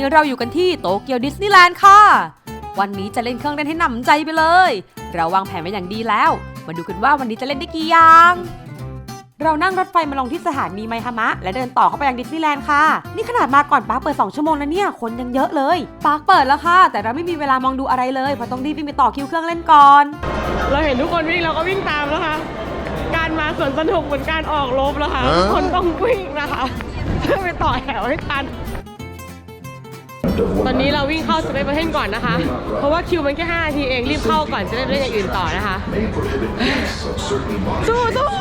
นี้เราอยู่กันที่โตเกียวดิสนีย์แลนด์ค่ะ วันนี้จะเล่นเครื่องเล่นให้หนำใจไปเลย เราวางแผนไว้อย่างดีแล้ว มาดูกันว่าวันนี้จะเล่นได้กี่อย่าง เรานั่งรถไฟมาลงที่สถานีไมฮามะ และเดินต่อเข้าไปยังดิสนีย์แลนด์ค่ะ นี่ขนาดมาก่อนปาร์คเปิด 2 ชั่วโมงแล้วเนี่ย คนยังเยอะเลย ปาร์คเปิดแล้วค่ะ แต่เราไม่มีเวลามองดูอะไรเลยเพราะต้องรีบวิ่งไปต่อคิวเครื่องเล่นก่อน เราเห็นทุกคนวิ่งเราก็วิ่งตามแล้วค่ะการมาสวนสนุกเหมือนการออกรบแล้วค่ะคนต้องวิ่งนะคะ เพื่อไปต่อแถวให้ทัน ตอนนี้เราวิ่งเข้าสเปซประเทศก่อนนะคะ เพราะว่าคิวมันแค่5นาทีเองรีบเข้าก่อนจะได้เล่นอย่างอื่นต่อนะคะสู้สู้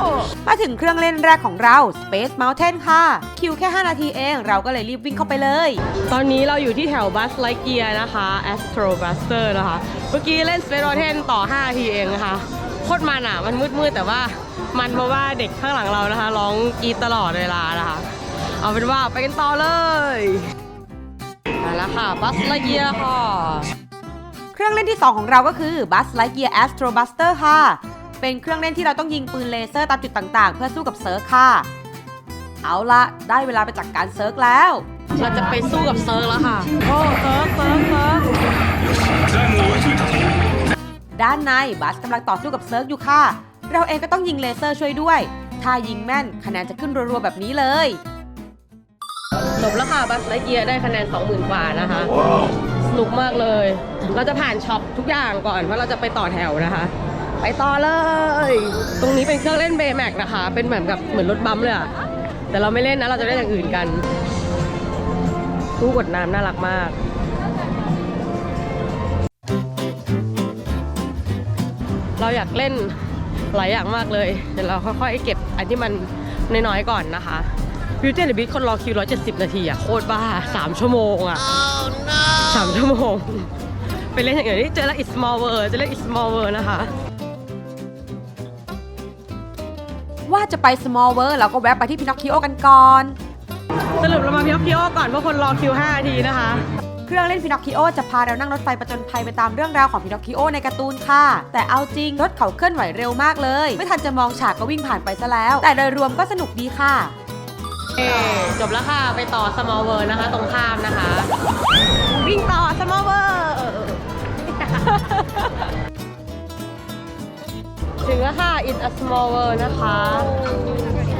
มาถึงเครื่องเล่นแรกของเรา Space Mountain ค่ะ คิวแค่ 5 นาทีเอง เราก็เลยรีบวิ่งเข้าไปเลย ตอนนี้เราอยู่ที่แถวบัสไลเกียนะคะ Astro Buster นะคะ เมื่อกี้เล่น Space Mountain ต่อ 5 นาทีเองนะคะโคตรมันอะ มันมืดๆแต่ว่ามันเพราะว่าเด็กข้างหลังเรานะคะ ร้องกรีดตลอดเวลานะคะ เอาเป็นว่าไปกันต่อเลย มาแล้วค่ะ บัสไลเกียค่ะ เครื่องเล่นที่ 2 ของเราก็คือ Buzz Lightyear Astro Buster ค่ะ เป็นเครื่องเล่นที่เราต้องยิงปืนเลเซอร์ตามจุดต่างๆ เพื่อสู้กับเซิร์ฟค่ะ เอาละได้เวลาไปจัดกการเซิร์ฟแล้ว เราจะไปสู้กับเซิร์ฟแล้วค่ะ โอ้เซิร์ฟเซิร์ฟเซิร์ฟด้านในบัสกำลังต่อสู้กับเซิร์ฟอยู่ค่ะ เราเองก็ต้องยิงเลเซอร์ช่วยด้วย ถ้ายิงแม่นคะแนนจะขึ้นรัวๆแบบนี้เลย จบแล้วค่ะบัสไลเกียได้คะแนน 20,000 กว่านะคะ สนุกมากเลย เราจะผ่านช็อปทุกอย่างก่อนเพราะเราจะไปต่อแถวนะคะ ไปต่อเลย ตรงนี้เป็นเครื่องเล่นเบย์แม็กนะคะ เป็นเหมือนกับเหมือนรถบัมป์เลยอะแต่เราไม่เล่นนะ เราจะเล่นอย่างอื่นกัน ตู้กดน้ำน่ารักมากเราอยากเล่นหลายอย่างมากเลย เดี๋ยวเราค่อยๆเก็บอันที่มันน้อยๆก่อนนะคะ บิวตี้เดอะบิ๊คนรอคิว 170 นาทีอะโคตรบ้า 3 ชั่วโมงอะสามชั่วโมง ไปเล่นอย่างอื่นนี่เจอแล้ว It's Small World จะเล่น It's Small World นะคะ ว่าจะไป Small World เราก็แวะไปที่พินอคคิโอกันก่อน สรุปเรามาพิโอคิโอก่อนเพราะคนรอคิว 5 นาทีนะคะ เครื่องเล่นพินอคคิโอจะพาเรานั่งรถไฟประจนภัยไปตามเรื่องราวของพินอคคิโอในการ์ตูนค่ะ แต่เอาจริงรถเขาเคลื่อนไหวเร็วมากเลย ไม่ทันจะมองฉากก็วิ่งผ่านไปซะแล้ว แต่โดยรวมก็สนุกดีค่ะเอ่ จบแล้วค่ะ ไปต่อ Small World นะคะ ตรงข้ามนะคะ วิ่งต่อ Small World ถึงแล้วค่ะ It's a Small World นะคะ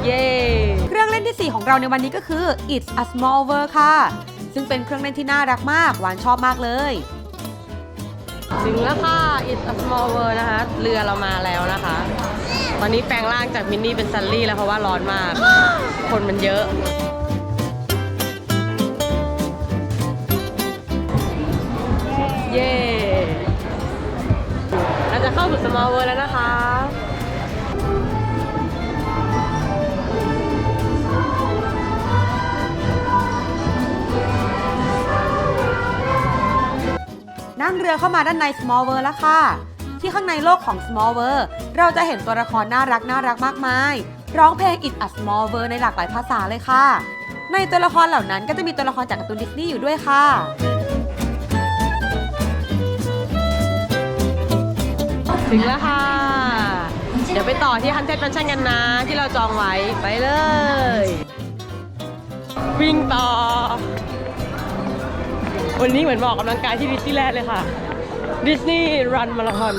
เย้ เครื่องเล่นที่ 4 ของเราในวันนี้ก็คือ It's a Small World ค่ะ ซึ่งเป็นเครื่องเล่นที่น่ารักมาก หวานชอบมากเลย ถึงแล้วค่ะ It's a Small World นะคะ เรือเรามาแล้วนะคะ ตอนนี้แปลงร่างจากมินนี่เป็นซันลี่แล้วเพราะว่าร้อนมาก คนมันเยอะ เย่เราจะเข้าสู่ Small World แล้วนะคะ นั่งเรือเข้ามาด้านใน Small World แล้วค่ะ ที่ข้างในโลกของ Small World เราจะเห็นตัวละครน่ารักน่ารักมากมาย ร้องเพลง It's a Small World ในหลากหลายภาษาเลยค่ะ ในตัวละครเหล่านั้นก็จะมีตัวละครจากการ์ตูนดิสนีย์อยู่ด้วยค่ะถึงแล้วค่ะ เดี๋ยวไปต่อที่ฮันเท d แ a นชั่นกันนะ ที่เราจองไว้ไปเลย วิ่งต่อ วันนี้เหมือนบอกกำลังกายที่ดิสนีย์แลนด์เลยค่ะดิสนีย์รันมาราธอน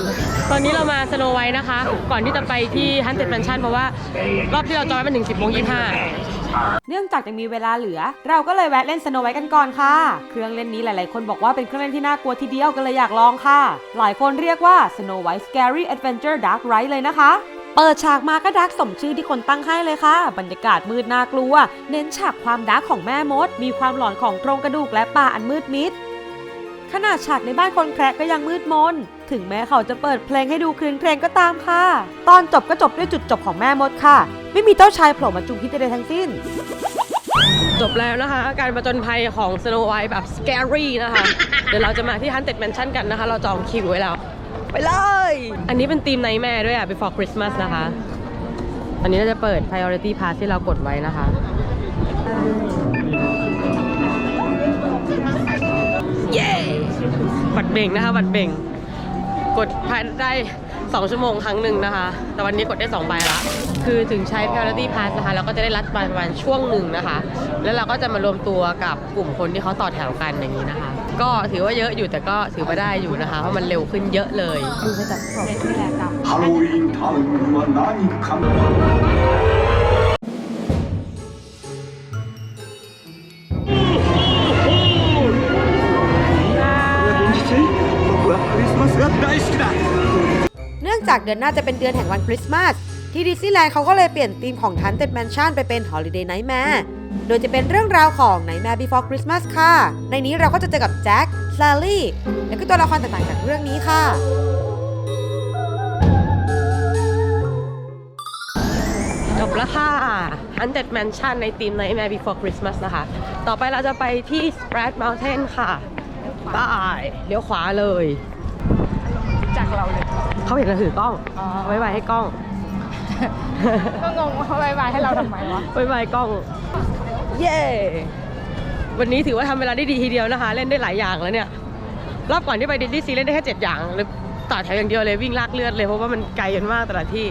ตอนนี้เรามาสโนไวท์นะคะ ก่อนที่จะไปที่ฮันเท d แ a นชั่นเพราะว่ารอบที่เราจองไว้มันถึง 10โมง25 เนื่องจากยังมีเวลาเหลือ เราก็เลยแวะเล่นสโนไวท์กันก่อนค่ะ เครื่องเล่นนี้หลาย ๆ คนบอกว่าเป็นเครื่องเล่นที่น่ากลัวทีเดียวก็เลยอยากลองค่ะ หลายคนเรียกว่า Snow White Scary Adventure Dark Ride เลยนะคะ เปิดฉากมาก็ดักสมชื่อที่คนตั้งให้เลยค่ะ บรรยากาศมืดน่ากลัว เน้นฉากความดักของแม่มด มีความหลอนของโครงกระดูกและป่าอันมืดมิด ขนาดฉากในบ้านคนแคระก็ยังมืดมน ถึงแม้เขาจะเปิดเพลงให้ดูคลืนเพลงก็ตามค่ะ ตอนจบก็จบด้วยจุดจบของแม่มดค่ะ ไม่มีเจ้าชายโผล่มาจุงพิษใดๆทั้งสิ้น จบแล้วนะคะ การประจนภัยของ Snow White แบบ scary นะคะ เดี๋ยวเราจะมาที่ Haunted Mansion กันนะคะ เราจองคิวไว้แล้ว ไปเลย อันนี้เป็นทีมไนแม่ด้วยอะ before Christmas นะคะ อันนี้เราจะเปิด priority pass ที่เรากดไว้นะคะ เย้บัตรเบ่งนะคะบัตรเบ่ง กดภายได้ 2 ชั่วโมงครั้งหนึ่งนะคะ แต่วันนี้กดได้2ใบละ คือถึงใช้ Priority Pass นะคะ เราก็จะได้รัดประมาณช่วงหนึ่งนะคะ แล้วเราก็จะมารวมตัวกับกลุ่มคนที่เขาต่อแถวกันอย่างนี้นะคะ ก็ถือว่าเยอะอยู่แต่ก็ถือว่าได้อยู่นะคะ เพราะมันเร็วขึ้นเยอะเลย ดูไปจากของที่แลกับ ハロウィンタウンは何か 現実僕はクリスマスが大好きだ เนื่องจากเดือนหน้าจะเป็นเดือนแห่งวันคริสต์มาส ที่ดิสนีย์แลนด์เขาก็เลยเปลี่ยนธีมของทันเต็ดแมนชั่นไปเป็น Holiday Nightmare โดยจะเป็นเรื่องราวของ Nightmare Before Christmas ค่ะ ในนี้เราก็จะเจอกับแจ็คซาลี่ และก็ตัวละครต่างๆจากเรื่องนี้ค่ะจบแล้วค่ะ Haunted Mansion ในทีม Nightmare Before Christmas นะคะ ต่อไปเราจะไปที่ Spread Mountain ค่ะบายเลี้ยวขวาเลย จากเราเลย เขาเห็นเราถือกล้องอ๋อไว้ไว้ให้กล้อง ก็งงว่าเขาบายบายให้เราทำไมวะไว้ไว้กล้อง เย้วันนี้ถือว่าทำเวลาได้ดีทีเดียวนะคะ เล่นได้หลายอย่างแล้วเนี่ย รอบก่อนที่ไปดิสนีย์ซีเล่นได้แค่เจ็ดอย่างเลยต่อแถวอย่างเดียวเลยวิ่งลากเลือดเลยเพราะว่ามันไกลกันมากแต่ละที่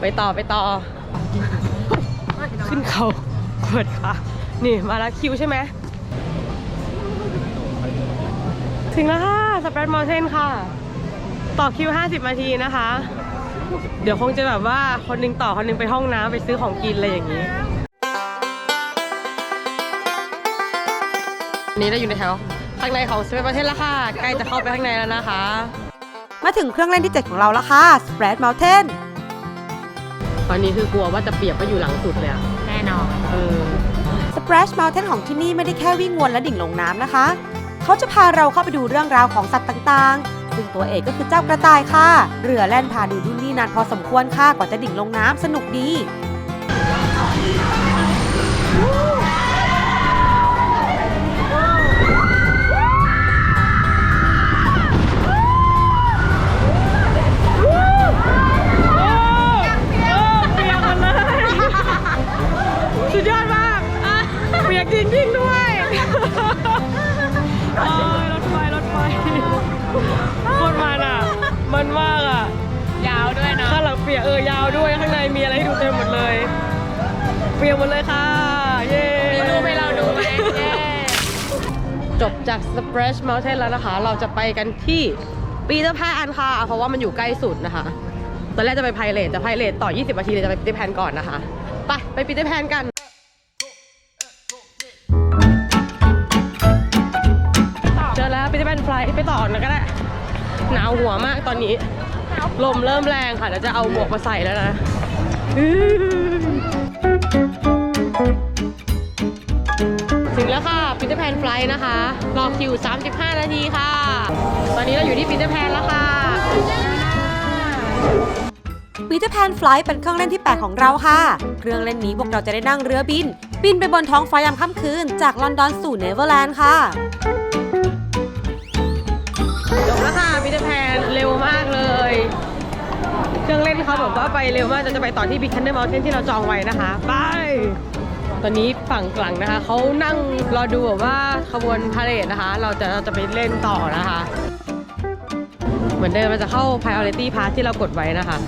ไปต่อไปต่อ ขึ้นเขากดค่ะ นี่มาแล้วคิวใช่ไหมถึงแล้วค่ะสเปรดมอลเทนค่ะ ต่อคิว 50 นาทีนะคะ เดี๋ยวคงจะแบบว่าคนหนึงต่อคนหนึงไปห้องน้ำไปซื้อของกินอะไรอย่างนี้ นนี้เราอยู่ในแถวข้างในของสเปรดมอลเทนแล้วค่ะ ใกล้จะเข้าไปข้างในแล้วนะคะ มาถึงเครื่องเล่นที่ 7 ของเราแล้วค่ะ Spread Mountain ตอนนี้คือกลัวว่าจะเปียกไปอยู่หลังสุดเลยอะแน่นอน เออ Splash Mountain ของที่นี่ไม่ได้แค่วิ่งวนและดิ่งลงน้ำนะคะ เขาจะพาเราเข้าไปดูเรื่องราวของสัตว์ต่างๆ ซึ่งตัวเอกก็คือเจ้ากระต่ายค่ะ เรือแล่นพาดูดุนนี่นานพอสมควรค่ะกว่าจะดิ่งลงน้ำสนุกดี เนาะข้างหลังเปียกเออยาวด้วยข้างในมีอะไรให้ดูเต็มหมดเลยเปียกหมดเลยค่ะ เย้มีรูปให้เราดูไหมเย้จบจาก Splash Mountain แล้วนะคะ เราจะไปกันที่ปีเตอร์แพนค่ะ เพราะว่ามันอยู่ใกล้สุดนะคะ ตอนแรกจะไปไพเรตแต่ไพเรตต่อ 20นาทีเลยจะไปปีเตอร์แพนก่อนนะคะ ไป ไปปีเตอร์แพนกันเจอแล้วปีเตอร์แพนไฟล์ไปต่อนะก็ได้ หนาวหัวมากตอนนี้ ลมเริ่มแรงค่ะเดี๋ยวจะเอาหมวกมาใส่แล้วนะถึงแล้วค่ะปีเตอร์แพนไฟล์นะคะ รอคิว 35 นาทีค่ะ ตอนนี้เราอยู่ที่ปีเตอร์แพนแล้วค่ะปีเตอร์แพนฟลายเป็นเครื่องเล่นที่8ของเราค่ะ เครื่องเล่นนี้พวกเราจะได้นั่งเรือบิน บินไปบนท้องฟ้ายามค่ำคืน จากลอนดอนสู่เนเวอร์แลนด์ค่ะ จะปีเตอร์แพนเร็วมากเลย เครื่องเล่นเขาแบบว่าไปเร็วมากจะจะไปต่อที่ Big Thunder Mountain ที่เราจองไว้นะคะ ไป ตอนนี้ฝั่งกลางนะคะ เขานั่งรอดูแบบว่าขบวนพาเหรดนะคะ เราจะเราจะไปเล่นต่อนะคะ เหมือนเดิมมันจะเข้า Priority Pass ที่เรากดไว้นะคะ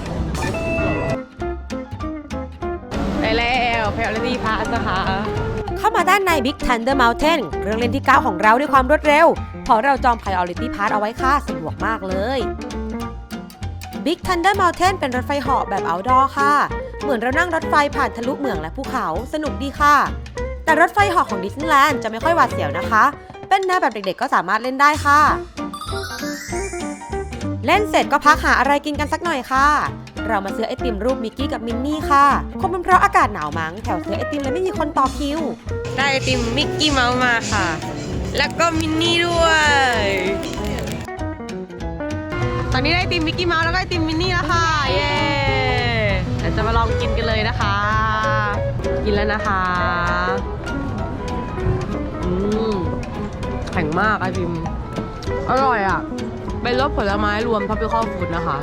ไปแล้ว Priority Pass นะคะ เข้ามาด้านใน Big Thunder Mountain เครื่องเล่นที่ 9 ของเราด้วยความรวดเร็ว เพราะเราจอง Priority Pass เอาไว้ค่ะสะดวกมากเลย Big Thunder Mountain เป็นรถไฟเหาะแบบ outdoor ค่ะ เหมือนเรานั่งรถไฟผ่านทะลุเมืองและภูเขาสนุกดีค่ะ แต่รถไฟเหาะของดิสนีย์แลนด์จะไม่ค่อยหวาดเสียวนะคะ เป็นแนวแบบเด็กๆก็สามารถเล่นได้ค่ะ เล่นเสร็จก็พักหาอะไรกินกันสักหน่อยค่ะ เรามาซื้อไอติมรูปมิกกี้กับมินนี่ค่ะคงเป็นเพราะอากาศหนาวมั้งแถวซื้อไอติมเลยไม่มีคนต่อคิว ได้ไอติมมิกกี้เมาส์มาค่ะ แล้วก็มินนี่ด้วย ตอนนี้ได้ติมมิกกี้เมาส์แล้วก็ไอติมมินนี่แล้วค่ะ เย้เดี๋ยวจะมาลองกินกันเลยนะคะ กินแล้วนะคะอืมแข็งมากไอติม อร่อยอะ เป็นรสผลไม้รวม tropical food นะคะ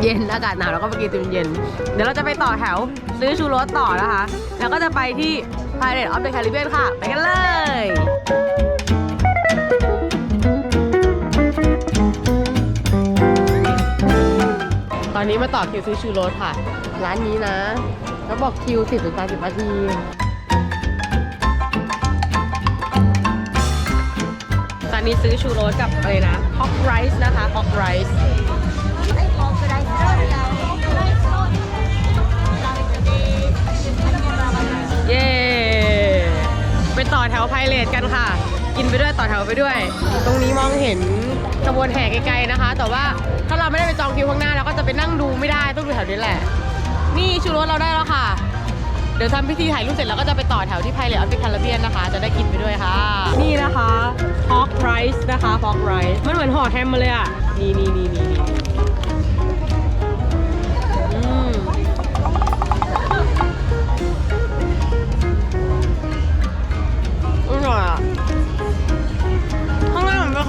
เย็นอากาศหนาวแล้วก็ไปกินติมเย็น เดี๋ยวเราจะไปต่อแถว ซื้อชูรสต่อนะคะ แล้วก็จะไปที่ Pirate of the Caribbean ค่ะ ไปกันเลย ตอนนี้มาต่อคิวซื้อชูโรสค่ะ ร้านนี้นะ แล้วบอกคิว 10ถึง30นาทีตอนนี้ซื้อชูโรสกับอะไรนะฮอกไรซ์นะคะฮอกไรซ์เย้ ไปต่อแถวไพเรตกันค่ะ กินไปด้วยต่อแถวไปด้วย ตรงนี้มองเห็นขบวนแห่ไกลๆนะคะ แต่ว่าถ้าเราไม่ได้ไปจองคิวข้างหน้าเราก็จะไปนั่งดูไม่ได้ต้องดูแถวนี้แหละ นี่ชูรสเราได้แล้วค่ะ เดี๋ยวทำพิธีถ่ายรูปเสร็จแล้วก็จะไปต่อแถวที่ไพเรตออฟฟิศคาราเบียนนะคะ จะได้กินไปด้วยค่ะ นี่นะคะพอกไรซ์นะคะพอกไรซ์มันเหมือนห่อแฮมมาเลยอะนี่นี่นี่นี่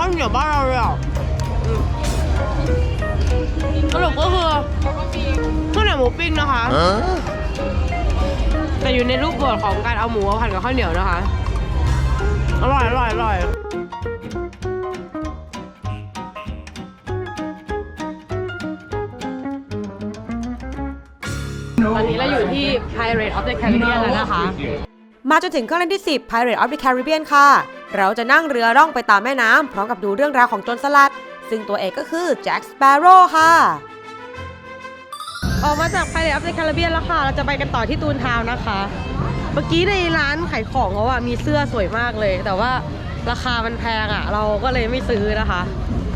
างมันเป็นข้าวเหนียวบ้านเราเลยอะอืมสรุปก็คือข้าวเหนียวหมูปิ้งนะคะ แต่อยู่ในรูปบทของการเอาหมูมาผัดกับข้าวเหนียวนะคะ อร่อยอร่อยอร่อยตอนนี้เราอยู่ที่ Pirate of the Caribbean แล้วนะคะ มาจนถึงเครื่องเล่นที่ 10 Pirate of the Caribbean ค่ะ เราจะนั่งเรือล่องไปตามแม่น้ำพร้อมกับดูเรื่องราวของโจรสลัด ซึ่งตัวเอกก็คือแจ็คสเปโร่ค่ะ ออกมาจาก Pirate of the Caribbean แล้วค่ะ เราจะไปกันต่อที่ตูนทาวนะคะ เมื่อกี้ในร้านขายของเขาอะมีเสื้อสวยมากเลย แต่ว่าราคามันแพงอะเราก็เลยไม่ซื้อนะคะ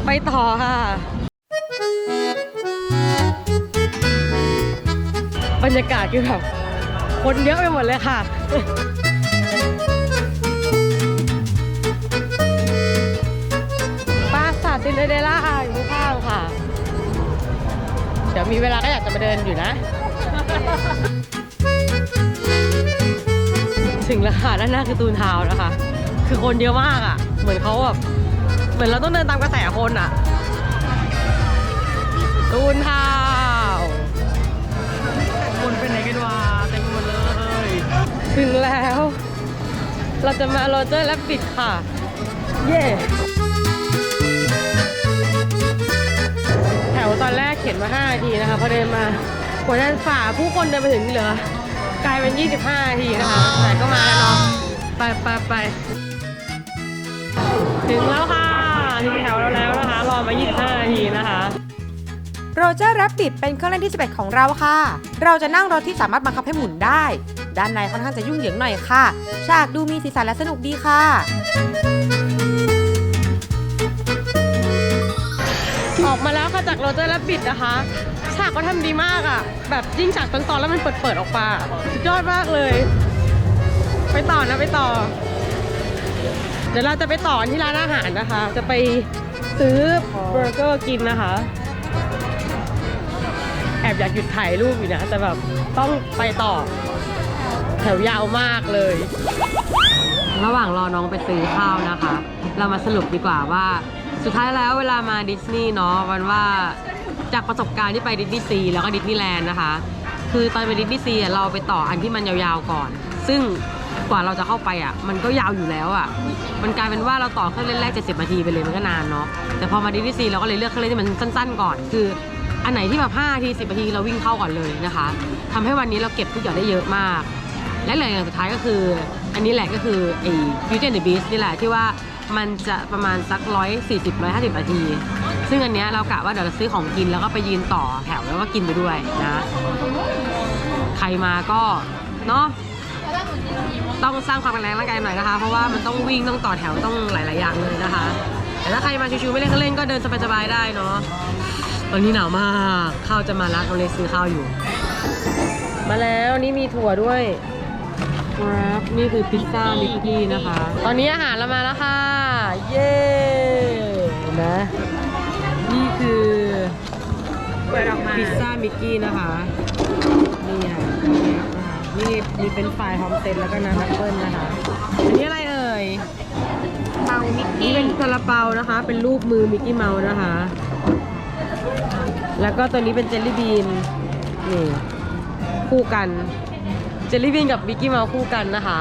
ไปต่อค่ะบรรยากาศคือแบบ คนเยอะไปหมดเลยค่ะปราสาทซินเดอเรลล่าอยู่ข้างๆค่ะ เดี๋ยวมีเวลาก็อยากจะมาเดินอยู่นะ ถึงแล้วค่ะด้านหน้าคือตูนทาวน์นะคะ คือคนเยอะมากอะ่ะ เหมือนเขาแบบเหมือนเราต้องเดินตามกระแสคนอะ่ะ ตูนทาว ถึงแล้ว เราจะมาโรเจอร์และปิดค่ะ เย้แถวตอนแรกเขียนมา5นาทีนะคะ พอเดินมากว่าจฝ่าผู้คนเดินไปถึงเหลือกลายเป็น 25นาทีนะคะ แต่ก็มาแล้วเนาะ ไปไปไปถึงแล้วค่ะ โรเจอร์แรปปิดเป็นเครื่องเล่นที่ 11 ของเราค่ะ เราจะนั่งรถที่สามารถบังคับให้หมุนได้ ด้านในค่อนข้างจะยุ่งเหยิงหน่อยค่ะ ฉากดูมีสีสันและสนุกดีค่ะ ออกมาแล้วค่ะจากโรเจอร์และบิดนะคะ ฉากก็ทำดีมากอะ่ะ แบบยิ่งฉากตอนๆแล้วมันเปิดเปิดๆออกมาสุดยอดมากเลย ไปต่อนะไปต่อ เดี๋ยวเราจะไปต่อที่ร้านอาหารนะคะ จะไปซื้อเบอร์เกอร์กินนะคะ แอบอยากหยุดถ่ายรูปอยู่นะ แต่แบบต้องไปต่อ แถวยาวมากเลย ระหว่างรอน้องไปซื้อข้าวนะคะ เรามาสรุปดีกว่าว่า สุดท้ายแล้วเวลามาดิสนีย์เนาะวันว่าจากประสบการณ์ที่ไปดิสนีย์ซีแล้วก็ดิสนีย์แลนด์นะคะ คือตอนไปดิสนีย์ซีเราไปต่ออันที่มันยาวๆก่อน ซึ่งกว่าเราจะเข้าไปอะ มันก็ยาวอยู่แล้วอะ มันกลายเป็นว่าเราต่อเครื่องเล่นแรก70นาทีไปเลยมันก็นานเนาะแต่พอมาดิสนีย์ซีเราก็เลยเลือกเครื่องเล่นที่มันสั้น ๆ ก่อน คือ อันไหนที่แบบ5ที10นาทีเราวิ่งเข้าก่อนเลยนะคะทำให้วันนี้เราเก็บทุกอย่างได้เยอะมาก และเลือย่างสุดท้ายก็คือ อันนี้แหละก็คือไอ้ Beauty and the Beast นี่แหละที่ว่ามันจะประมาณสักร้อยสี่สิบร้อยห้าสิบนาที ซึ่งอันเนี้ยเรากะว่าเดี๋ยวเราซื้อของกินแล้วก็ไปยืนต่อแถวแล้วก็กินไปด้วยนะ ใครมาก็เนาะต้องสร้างความแข็งแรงร่างกายหน่อยนะคะ เพราะว่ามันต้องวิ่งต้องต่อแถวต้องหลาย ๆ อย่างเลยนะคะ แต่ถ้าใครมาชิวๆไม่เล่นเครื่องเล่นก็เดินสบายๆได้เนาะ ตอนนี้หนาวมาก ข้าวจะมาแล้วเราเลยซื้อข้าวอยู่ มาแล้วนี่มีถั่วด้วยครับนี่คือพิซซ่ามิกกี้นะคะ ตอนนี้อาหารเรามาแล้วค่ะ เย้เห็นไหมนี่คือพิซซ่ามิกกี้นะคะ นี่อะนะคะนี่มีเป็นไฟล์พร้อมเซ็ตแล้วก็น้ำแอปเปิ้ลนะคะ อันนี้อะไรเอ่ยเปามิกนี่กี้เป็นซาลาเปานะคะ เป็นรูปมือมิกกี้เมาส์นะคะ แล้วก็ตัวนี้เป็นเจลลี่บีนนี่คู่กัน เจลลี่บีนกับบิกกี้เมาส์คู่กันนะคะ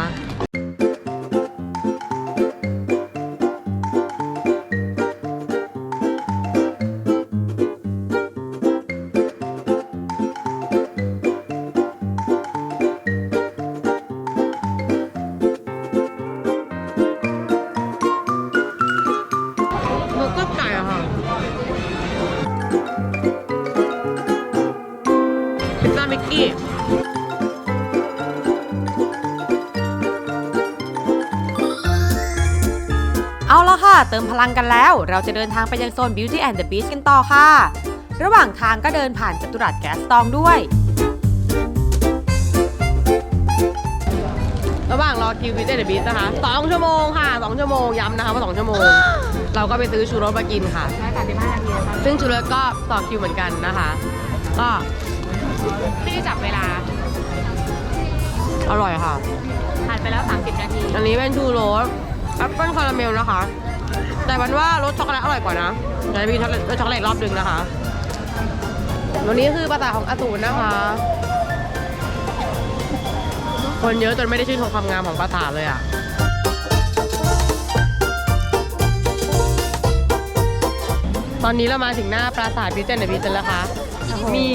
เอาละค่ะ เติมพลังกันแล้ว เราจะเดินทางไปยังโซน Beauty and the Beast กันต่อค่ะ ระหว่างทางก็เดินผ่านจัตุรัสแกสตองด้วย ระหว่างรอคิวบิวตี้เดอะบีสนะคะสองชั่วโมงค่ะสองชั่วโมงย้ำนะคะว่าสองชั่วโมง เราก็ไปซื้อชูรสมากินค่ะใช้สามสิบห้านาทีนะคะซึ่งชูรสก็ต่อคิวเหมือนกันนะคะ ก็ไม่ได้จับเวลาอร่อยค่ะผ่านไปแล้ว 30 นาที อันนี้เป็นชูโรส แอปเปิ้ลคาราเมลนะคะ แต่มันว่ารสช็อกโกแลตอร่อยกว่านะเดี๋ยวจะมีช็อกโกแลตรสช็อกโกแลตรอบดึงนะคะวันนี้คือภาษาของอสูรนะคะ คนเยอะจนไม่ได้ชื่นชมความงามของปราสาทเลยอะตอนนี้เรามาถึงหน้าปราสาทบิวเจนเดอะบีแล้วค่ะ มี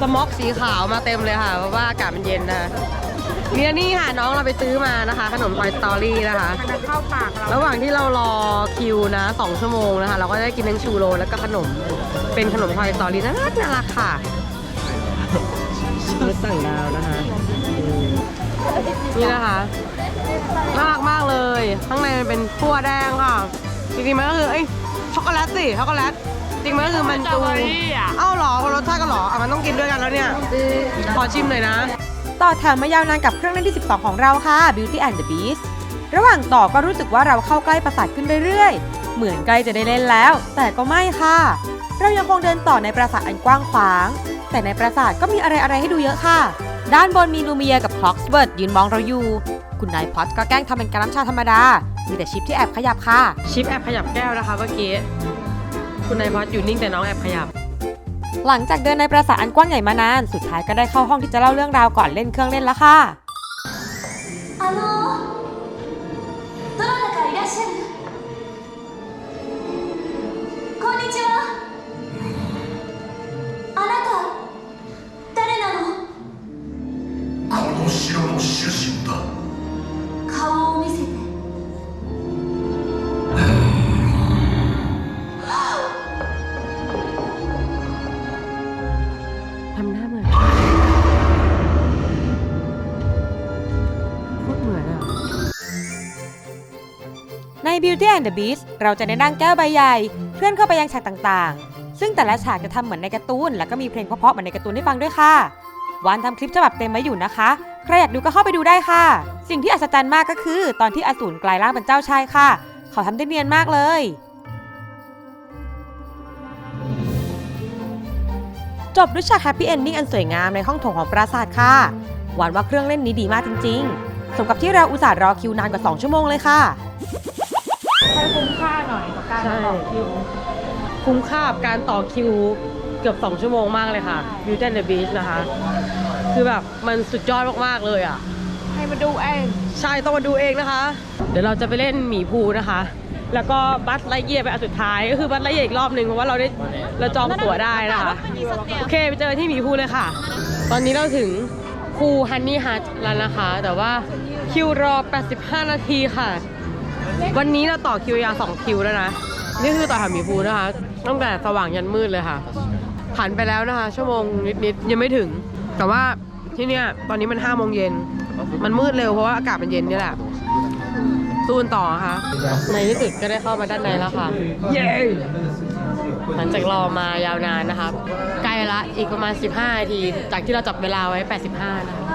สม็อกสีขาวมาเต็มเลยค่ะ เพราะว่าอากาศมันเย็นนะคะเนี่ยนี่ค่ะน้องเราไปซื้อมานะคะ ขนม Toy Story นะคะ มันจะเข้าปากเราระหว่างที่เรารอคิวนะ2ชั่วโมงนะคะ เราก็ได้กินทั้งชูโรแล้วก็ขนม เป็นขนม Toy Story น่ารักน่ารักค่ะรถสั่งดาวนะคะอืมนี่นะคะน่ารักมากเลย ข้างในมันเป็นขั้วแดงค่ะจริงๆมันก็คือเอ้ยช็อกโกแลตสิช็อกโกแลตจริงๆมันก็คือมันจูอะเอ้าเหรอคนรสชาติกันเหรออะมันต้องกินด้วยกันแล้วเนี่ยขอชิมหน่อยนะ ต่อแถวมายาวนานกับเครื่องเล่นที่ 12 ของเราค่ะ Beauty and the Beast ระหว่างต่อก็รู้สึกว่าเราเข้าใกล้ปราสาทขึ้นเรื่อยๆ เหมือนใกล้จะได้เล่นแล้ว แต่ก็ไม่ค่ะ เรายังคงเดินต่อในปราสาทอันกว้างขวาง แต่ในปราสาทก็มีอะไรๆให้ดูเยอะค่ะ ด้านบนมีลูเมียกับคล็อกสเบิร์ดยืนมองเราอยู่ คุณนายพอตก็แกล้งทำเป็นการน้ำชาธรรมดา มีแต่ชิปที่แอบขยับค่ะ ชิปแอบขยับแก้วนะคะเมื่อกี้ คุณนายพอดอยู่นิ่งแต่น้องแอบขยับ หลังจากเดินในปราสาทอันกว้างใหญ่มานาน สุดท้ายก็ได้เข้าห้องที่จะเล่าเรื่องราวก่อนเล่นเครื่องเล่นแล้วค่ะ and the Beast เราจะได้นั่งแก้วใบใหญ่เคลื่อนเข้าไปยังฉากต่างๆ ซึ่งแต่ละฉากจะทำเหมือนในการ์ตูน แล้วก็มีเพลงเพราะๆเหมือนในการ์ตูนให้ฟังด้วยค่ะวานทำคลิปฉบับเต็มไว้อยู่นะคะ ใครอยากดูก็เข้าไปดูได้ค่ะ สิ่งที่อัศจรรย์มากก็คือ ตอนที่อสูรกลายร่างเป็นเจ้าชายค่ะ เขาทำได้เนียนมากเลย จบด้วยฉากแฮปปี้เอนดิ้งอันสวยงามในห้องโถงของปราสาทค่ะ หวานว่าเครื่องเล่นนี้ดีมากจริง ๆ สมกับที่เราอุตส่าห์รอคิวนานกว่า 2 ชั่วโมงเลยค่ะ ให้คุ้มค่าหน่อยกับการใช่ต่อคิว คุ้มค่ากับการต่อคิวเกือบ 2 ชั่วโมงมากเลยค่ะ Beauty and the Beast นะคะ คือแบบมันสุดยอดมากๆเลยอะ ให้มาดูเอง ใช่ต้องมาดูเองนะคะ เดี๋ยวเราจะไปเล่นหมีภูนะคะ แล้วก็บัสไลเยียร์ไปอันสุดท้ายก็คือบัสไลเยียร์อีกรอบหนึ่งเพราะว่าเราได้เราจองตั๋วได้นะคะโอเคไปเจอที่หมีภูเลยค่ะ ตอนนี้เราถึงภูฮันนี่ฮัทแล้วนะคะ แต่ว่าคิวรอ 85 นาทีค่ะ วันนี้เราต่อคิวยาว2คิวแล้วนะ นี่คือต่อแถวหมีภูนะคะ ตั้งแต่สว่างยันมืดเลยค่ะ ผ่านไปแล้วนะคะ ชั่วโมงนิดๆยังไม่ถึง แต่ว่าที่เนี่ยตอนนี้มัน5โมงเย็น มันมืดเร็วเพราะว่าอากาศมันเย็นนี่แหละสู้กันต่อค่ะ ในที่สุดก็ได้เข้ามาด้านในแล้วค่ะ เย้หลังจากรอมายาวนานนะคะใกล้ละอีกประมาณ 15นาที จากที่เราจับเวลาไว้ 85 นะคะ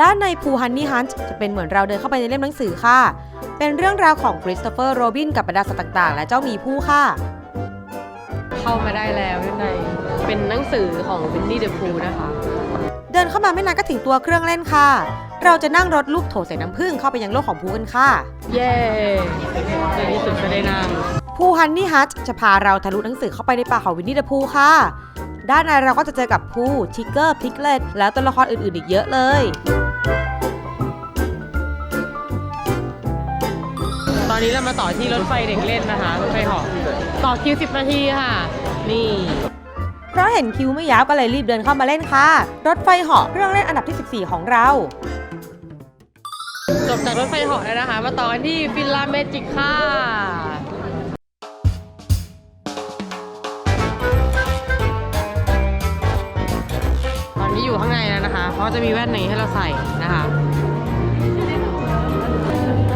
ด้านในภูฮันนี่ฮันต์จะเป็นเหมือนเราเดินเข้าไปในเล่มหนังสือค่ะ เป็นเรื่องราวของคริสโตเฟอร์โรบินกับบรรดาสัตว์ต่างๆ และเจ้าหมีผู้ค่ะ เข้ามาได้แล้วด้านในเป็นหนังสือของวินนี่เดอะพูนะคะ เดินเข้ามาไม่นานก็ถึงตัวเครื่องเล่นค่ะ เราจะนั่งรถลูกโถใส่น้ำผึ้งเข้าไปยังโลกของภูกันค่ะ เย้ในที่สุดก็ได้นั่ง ภูฮันนี่ฮัทจะพาเราทะลุหนังสือเข้าไปในป่าของวินนี่เดอะพูค่ะ ด้านในเราก็จะเจอกับพูทิกเกอร์พิกเลตแล้วตัวละครอื่นๆอีกเยอะเลย ตอนนี้เรามาต่อที่รถไฟเด็กเล่นนะคะรถไฟเหาะต่อคิว 10 นาทีค่ะ นี่ เพราะเห็นคิวไม่ยาวก็เลยรีบเดินเข้ามาเล่นค่ะ รถไฟเหาะเครื่องเล่นอันดับที่ 14 ของเรา จบจากรถไฟเหาะแล้วนะคะ มาต่อกันที่ฟินลาเมจิกค่ะ เพราะจะมีแว่นนี้ให้เราใส่นะคะ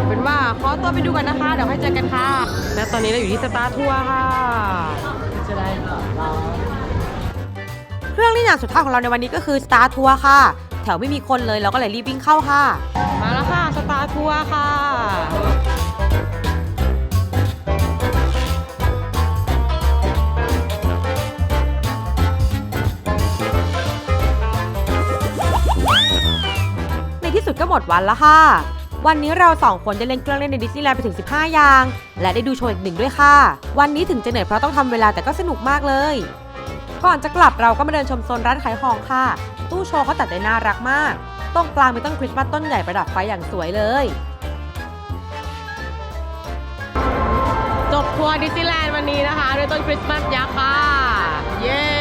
เป็นว่าขอตัวไปดูกันนะคะ เดี๋ยวให้เจอกันค่ะ และตอนนี้เราอยู่ที่สตาร์ทัวร์ค่ะ จะได้ต่อเราเครื่องเล่นอย่างสุดท้ายของเราในวันนี้ก็คือ Star Tour ค่ะ แถวไม่มีคนเลยเราก็เลยรีบวิ่งเข้าค่ะ มาแล้วค่ะสตาร์ทัวร์ค่ะ ดก็หมดวันแล้วค่ะ วันนี้เราสองคนได้เล่นเครื่องเล่นในดิสนีย์แลนด์ไปถึง 15 อย่าง และได้ดูโชว์อีกหนึ่งด้วยค่ะ วันนี้ถึงจะเหนื่อยเพราะต้องทำเวลาแต่ก็สนุกมากเลย ก่อนจะกลับเราก็มาเดินชมโซนร้านขายของค่ะ ตู้โชว์เขาจัดได้น่ารักมาก ตรงกลางมีต้นคริสต์มาสต้นใหญ่ประดับไฟอย่างสวยเลยจบทัวร์ดิสนีย์แลนด์วันนี้นะคะด้วยต้นคริสต์มาสยักษ์ค่ะ เย้